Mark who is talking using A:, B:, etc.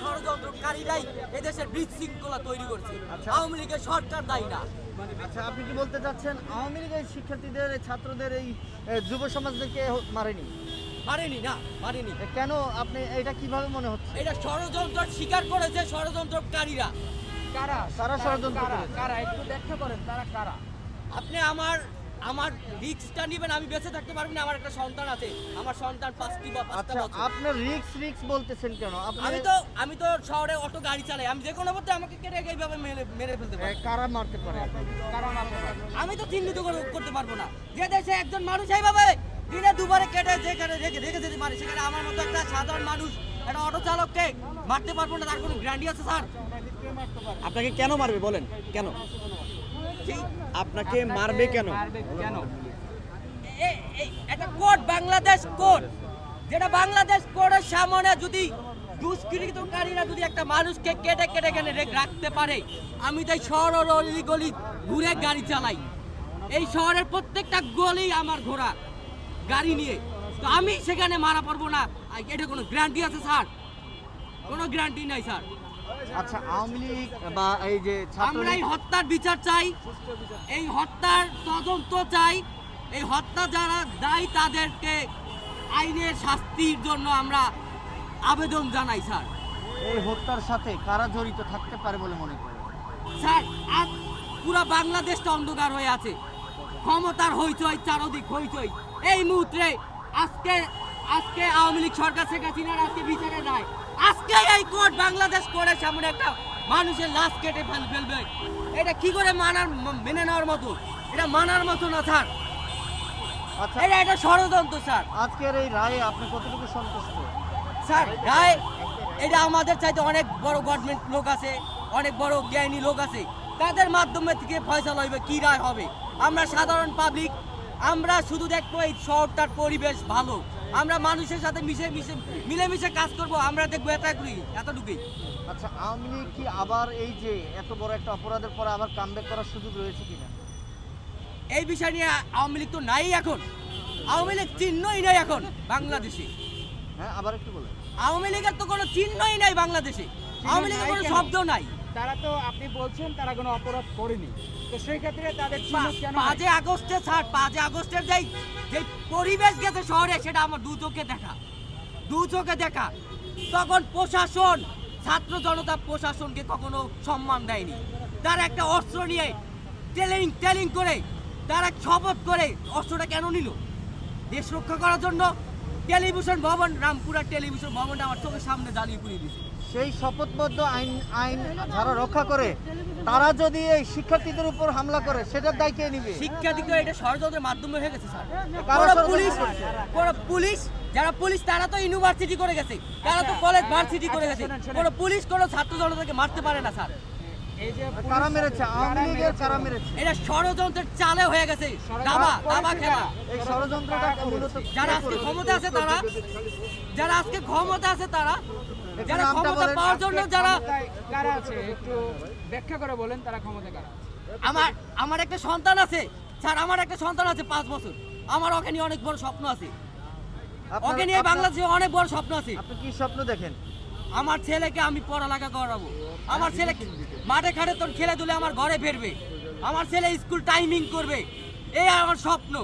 A: ষড়যন্ত্রকারীরাই এদেশের বিশৃঙ্খলা তৈরি করছে।
B: আচ্ছা।
A: আওয়ামী লীগের সরকার দায়ী না।
B: আচ্ছা আপনি কি বলতে চাচ্ছেন আওয়ামী লীগের শিক্ষার্থীদের ছাত্রদের এই যুব সমাজদেরকে মারেনি?
A: মারেনি না মারেনি।
B: কেন আপনি এটা কীভাবে মনে হচ্ছে?
A: এটা ষড়যন্ত্র স্বীকার করেছে ষড়যন্ত্রকারীরা।
C: কারা?
B: তারা ষড়যন্ত্র
C: কারা কারা একটু ব্যাখ্যা করেন তারা কারা?
A: আপনি আমার আমার রিক্সটা নিবেন আমি বেঁচে থাকতে পারবেন আমার একটা সন্তান আছে। আমার সন্তান পাঁচটি বা পাঁচটা
B: আচ্ছা
A: বছর
B: আপনার রিক্স রিক্স বলতেছেন কেন?
A: আমি তো আমি তো শহরে অটো গাড়ি চালাই আমি যে কোনো মধ্যে আমাকে কেটে এইভাবে মেরে মেরে ফেলতে পারি।
B: কারা মারতে পারে
C: কারা মারতে পারে?
A: আমি তো চিহ্নিত করে- করতে পারব না। যে দেশে একজন মানুষ এইভাবে দিনে দুবারে কেটে যেখানে রেখে রেখে যেতে পারে সেখানে আমার মতো একটা সাধারণ মানুষ একটা অটো চালককে মারতে পারব না তার কোনো গ্যারান্টি আছে স্যার?
D: আপনাকে কেন মারবে বলেন কেন? আপনাকে মারবে কেন?
C: মারবে কেন?
A: এ- এই বাংলাদেশ কোড যেটা বাংলাদেশ কোডের সামনে যদি দুষ্কৃতকারীরা যদি একটা মানুষকে কেটে কেটে কেটে রেখে রাখতে পারে আমি তাই শহর ও অলি গলি ঘুরে গাড়ি চালাই। এই শহরের প্রত্যেকটা গলি আমার ঘোরা গাড়ি নিয়ে। তো আমি সেখানে মারা পারব না। এটা কোনো গ্যারান্টি আছে স্যার? কোনো গ্যারান্টি নাই স্যার।
B: আচ্ছা আওয়ামী লীগ বা এই যে
A: আমরা এই হত্যার বিচার চাই এই হত্যার তদন্ত চাই এই হত্যা যারা দায়ী তাদেরকে আইনের শাস্তির জন্য আমরা আবেদন জানাই স্যার।
B: এই হত্যার সাথে কারা জড়িত থাকতে পারে বলে মনে করেন?
A: স্যার আজ পুরো বাংলাদেশটা অন্ধকার হয়ে আছে। ক্ষমতার হইচই চারদিক হইচই। এই মুহূর্তে আজকে আজকে আওয়ামী লীগ সরকার শেখ হাসিনার আজকে বিচারে নাই আজকে এই কোর্ট বাংলাদেশ কোর্টের সামনে একটা মানুষের লাশ কেটে ফেল ফেলবে। এটা কি করে মানার মেনে নেওয়ার মতো? এটা মানার মতো না স্যার।
B: আচ্ছা।
A: এটা একটা ষড়যন্ত্র স্যার।
B: আজকের এই রায়ে আপনি কতটুকু সন্তুষ্ট?
A: স্যার রায় এটা আমাদের চাইতে অনেক বড় গভর্নমেন্ট লোক আছে অনেক বড় জ্ঞানী লোক আছে। তাদের মাধ্যমে থেকে ফয়সালা হইবে কি রায় হবে? আমরা সাধারণ পাবলিক আমরা শুধু দেখব এই শহরটার পরিবেশ ভালো। আমরা মানুষের সাথে মিশে মিশে মিলেমিশে কাজ করব আমরা দেখব এতটুকুই এতটুকুই।
B: আচ্ছা আওয়ামী লীগ কি আবার এই যে এত বড় একটা অপরাধের পরে আবার কামব্যাক করার সুযোগ রয়েছে কিনা?
A: এই বিষয় নিয়ে আওয়ামী লীগ তো নাই এখন। আওয়ামী লীগ চিহ্নই নাই এখন বাংলাদেশে।
B: হ্যাঁ আবার একটু বলেন।
A: আওয়ামী লীগের তো কোনো চিহ্নই নাই বাংলাদেশে। আওয়ামী লীগের কোনো শব্দ নাই।
C: তারা তো আপনি বলছেন তারা কোনো অপরাধ করেনি। তো সেই ক্ষেত্রে তাদের চিহ্ন
A: পা-
C: কেন
A: পাঁচই আগস্টে স্যার পাঁচই আগস্টের যেই যে পরিবেশ গেছে শহরে সেটা আমার দু চোখে দেখা। দু চোখে দেখা। তখন প্রশাসন ছাত্র জনতা প্রশাসনকে কখনো সম্মান দেয়নি। তারা একটা অস্ত্র নিয়ে টেলিং টেলিং করে তারা শপথ করে অস্ত্রটা কেন নিল? দেশ রক্ষা করার জন্য টেলিভিশন ভবন রামপুরা টেলিভিশন ভবনটা আমার চোখের সামনে জ্বালিয়ে পুড়িয়ে দিয়েছে।
B: সেই শপথবদ্ধ আইন আইন যারা রক্ষা করে তারা যদি এই শিক্ষার্থীদের উপর হামলা করে সেটার দায় কে নিবে?
A: শিক্ষা দিক থেকে এটা ষড়যন্ত্রের মাধ্যমে হয়ে গেছে স্যার।
B: কারা
A: পুলিশ? পুলিশ যারা পুলিশ তারা তো ইউনিভার্সিটি করে গেছে। তারা তো কলেজ ভার্সিটি করে গেছে। কোনো পুলিশ কোনো ছাত্র জনতাকে মারতে পারে না স্যার।
B: কারা মেরেছে? আওয়ামী লীগের কারা মেরেছে?
A: এটা ষড়যন্ত্রের চালে হয়ে গেছে। দাবা দাবা খেলা।
B: এই ষড়যন্ত্রটা
A: যারা আজকে ক্ষমতা আছে তারা যারা আজকে ক্ষমতা আছে তারা যারা ক্ষমতা পাওয়ার জন্য যারা
C: কারা আছে? একটু ব্যাখ্যা করে বলেন তারা ক্ষমতা কারা
A: আমার আমার একটা সন্তান আছে। স্যার আমার একটা সন্তান আছে পাঁচ বছর। আমার ওকে নিয়ে অনেক বড় স্বপ্ন আছে। ওকে নিয়ে বাংলাদেশে অনেক বড় স্বপ্ন আছে।
B: আপনি কি স্বপ্ন দেখেন?
A: আমার ছেলেকে আমি পড়ালেখা করাবো। আমার ছেলে মাঠে ঘাটে তোর খেলে দুলে আমার ঘরে ফিরবে। আমার ছেলে স্কুল টাইমিং করবে। এই আমার স্বপ্ন।